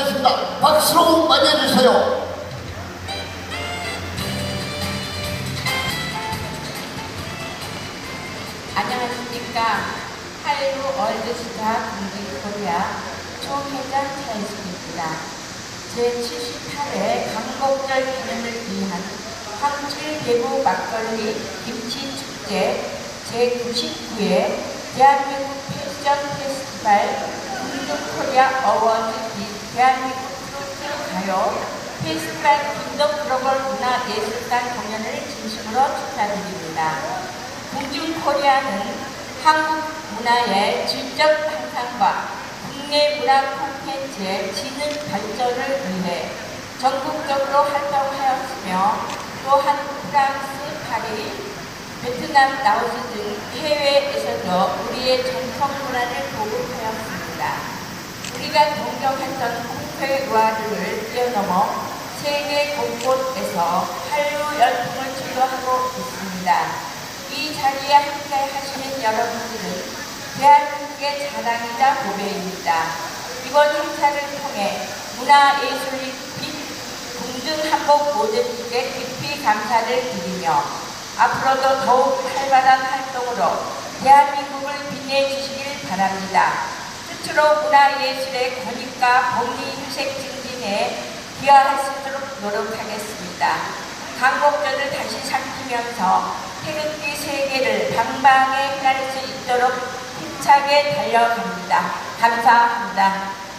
박수로 맞이해주세요. 안녕하십니까. 한류 월드스타 공기 코리아 총회장 차이숙입니다. 제78회 강복절 기념을 위한 황칠 대구 막걸리 김치 축제 제99회 대한민국 패션 페스티벌 공동 코리아 어워즈 및 대한민국 가요 페스티벌 김덕 글로벌 문화예술단 공연을 진심으로 축하드립니다. 공중 코리아는 한국 문화의 질적 향상과 국내 문화 콘텐츠의 지능 발전을 위해 전국적으로 활동하였으며 또한 프랑스, 파리, 베트남, 라오스 등 해외에서도 우리의 전통 문화를. 우리가 동경했던 홍회와를 뛰어넘어 세계 곳곳에서 한류 열풍을 주도하고 있습니다. 이 자리에 함께 하시는 여러분들은 대한민국의 자랑이자 고배입니다. 이번 행사를 통해 문화예술 및 공중한복 모델들께 깊이 감사를 드리며 앞으로도 더욱 활발한 활동으로 대한민국을 빛내주시길 바랍니다. 끝으로 문화예술의 권익과 복리휴색 증진에 기여할 수 있도록 노력하겠습니다. 강복전을 다시 삼키면서 태극기 세계를 방방에 휘날릴 수 있도록 힘차게 달려갑니다. 감사합니다.